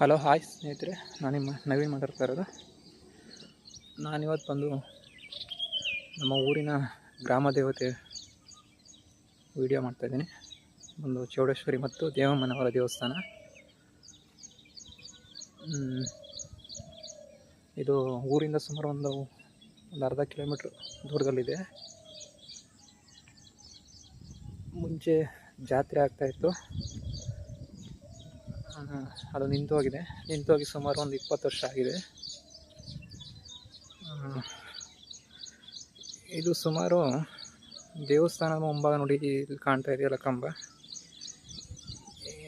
Hello, hi ಸ್ನೇಹಿತರೆ. ನಾನು ನಿಮ್ಮ ನವೀನ್ ಮಾತಾಡ್ತಾ ಇರೋದು. ನಾನಿವತ್ತು ಬಂದು ನಮ್ಮ ಊರಿನ ಗ್ರಾಮ ದೇವತೆ ವಿಡಿಯೋ ಮಾಡ್ತಾಯಿದ್ದೀನಿ ಒಂದು ಚೌಡೇಶ್ವರಿ ಮತ್ತು ದೇವಮ್ಮನವರ ದೇವಸ್ಥಾನ. ಇದು ಊರಿಂದ ಸುಮಾರು ಒಂದು ಒಂದು ಅರ್ಧ ಕಿಲೋಮೀಟ್ರ್ ದೂರದಲ್ಲಿದೆ. ಮುಂಚೆ ಜಾತ್ರೆ ಆಗ್ತಾಯಿತ್ತು ಅದು ನಿಂತು ಹೋಗಿದೆ. ನಿಂತು ಹೋಗಿ ಸುಮಾರು ಒಂದು ಇಪ್ಪತ್ತು ವರ್ಷ ಆಗಿದೆ. ಇದು ಸುಮಾರು ದೇವಸ್ಥಾನದ ಮುಂಭಾಗ ನೋಡಿ ಇಲ್ಲಿ ಕಾಣ್ತಾ ಇದೆಯಲ್ಲ ಕಂಬ.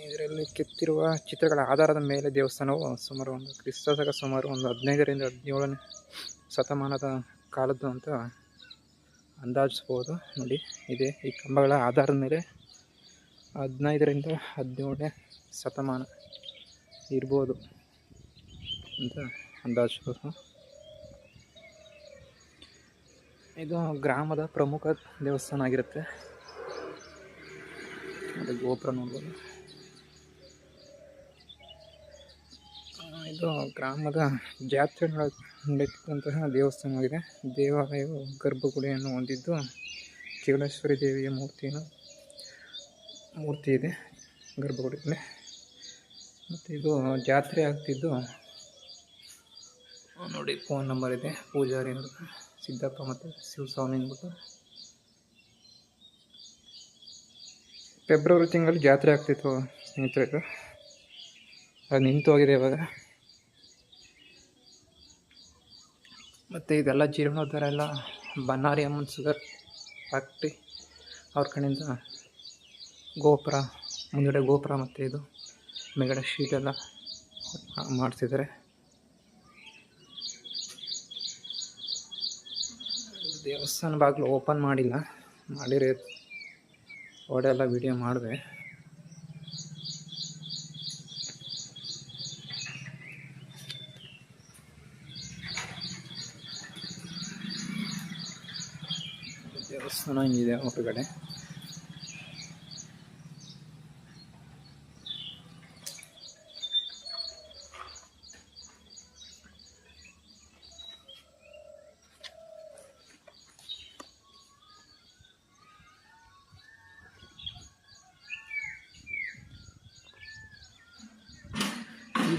ಇದರಲ್ಲಿ ಕೆತ್ತಿರುವ ಚಿತ್ರಗಳ ಆಧಾರದ ಮೇಲೆ ದೇವಸ್ಥಾನವು ಸುಮಾರು ಒಂದು ಕ್ರಿಸ್ತಕ ಸುಮಾರು ಒಂದು ಹದಿನೈದರಿಂದ ಹದಿನೇಳನೇ ಶತಮಾನದ ಕಾಲದ್ದು ಅಂತ ಅಂದಾಜಿಸ್ಬೋದು. ನೋಡಿ, ಇದೆ ಈ ಕಂಬಗಳ ಆಧಾರದ ಮೇಲೆ ಹದಿನೈದರಿಂದ ಹದಿನೇಳನೇ ಶತಮಾನ ಇರ್ಬೋದು ಅಂತ ಅಂದಾಜು ಇದು ಗ್ರಾಮದ ಪ್ರಮುಖ ದೇವಸ್ಥಾನ ಆಗಿರುತ್ತೆ. ಅದು ಗೋಪುರ ನೋಡ್ಬೋದು. ಇದು ಗ್ರಾಮದ ಜಾತ್ರೆ ನಡೆಯುತ್ತಿದ್ದಂತಹ ದೇವಸ್ಥಾನವಾಗಿದೆ. ದೇವಾಲಯವು ಗರ್ಭಗುಡಿಯನ್ನು ಹೊಂದಿದ್ದು ಚೇಳೇಶ್ವರಿ ದೇವಿಯ ಮೂರ್ತಿಯನ್ನು ಮೂರ್ತಿ ಇದೆ ಗರ್ಭಗುಡಿಯಲ್ಲಿ ಮತ್ತು ಇದು ಜಾತ್ರೆ ಆಗ್ತಿದ್ದು. ನೋಡಿ, ಫೋನ್ ನಂಬರ್ ಇದೆ, ಪೂಜಾರಿ ಅಂದ್ಬಿಟ್ಟು ಸಿದ್ದಪ್ಪ ಮತ್ತು ಶಿವಸ್ವಾಮಿ ಅಂದ್ಬಿಟ್ಟು. ಫೆಬ್ರವರಿ ತಿಂಗಳು ಜಾತ್ರೆ ಆಗ್ತಿತ್ತು ಸ್ನೇಹಿತರೆ ಅದು ನಿಂತು ಹೋಗಿದೆ ಇವಾಗ. ಮತ್ತು ಇದೆಲ್ಲ ಜೀರ್ಣೋದ್ಧಾರ ಎಲ್ಲ ಬನ್ನಾರಿ ಅಮ್ಮನ ಸುಗರ್ ಫ್ಯಾಕ್ಟ್ರಿ ಅವ್ರ ಕಡೆಯಿಂದ ಗೋಪುರ, ಮುಂದುಗಡೆ ಗೋಪುರ ಮತ್ತು ಇದು, ಮೇಲ್ಗಡೆ ಶೀಟ್ ಎಲ್ಲ ಮಾಡಿಸಿದ್ದಾರೆ. ದೇವಸ್ಥಾನ ಬಾಗಿಲು ಓಪನ್ ಮಾಡಿಲ್ಲ ಮಾಡಿರೋ ಎಲ್ಲ ವಿಡಿಯೋ ಮಾಡಿದೆ. ದೇವಸ್ಥಾನ ಹಿಂಗಿದೆ ಹೊರಗಡೆ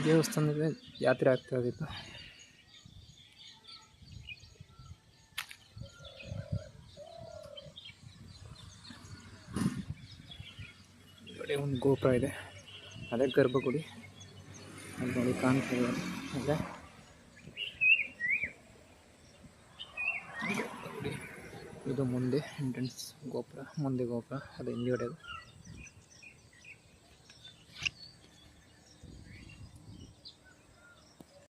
ದೇವಸ್ಥಾನದಲ್ಲಿ ಜಾತ್ರೆ ಆಗ್ತಾ ಕಡೆ ಒಂದು ಗೋಪುರ ಇದೆ. ಅದೇ ಗರ್ಭಗುಡಿ. ಅಲ್ಲಿ ನೋಡಿ ಕಾಣ್ತಾ ಇದೆ. ಇದು ಮುಂದೆ ಎಂಟ್ರೆನ್ಸ್ ಗೋಪುರ, ಮುಂದೆ ಗೋಪುರ, ಅದು ಹಿಂದುಗಡೆ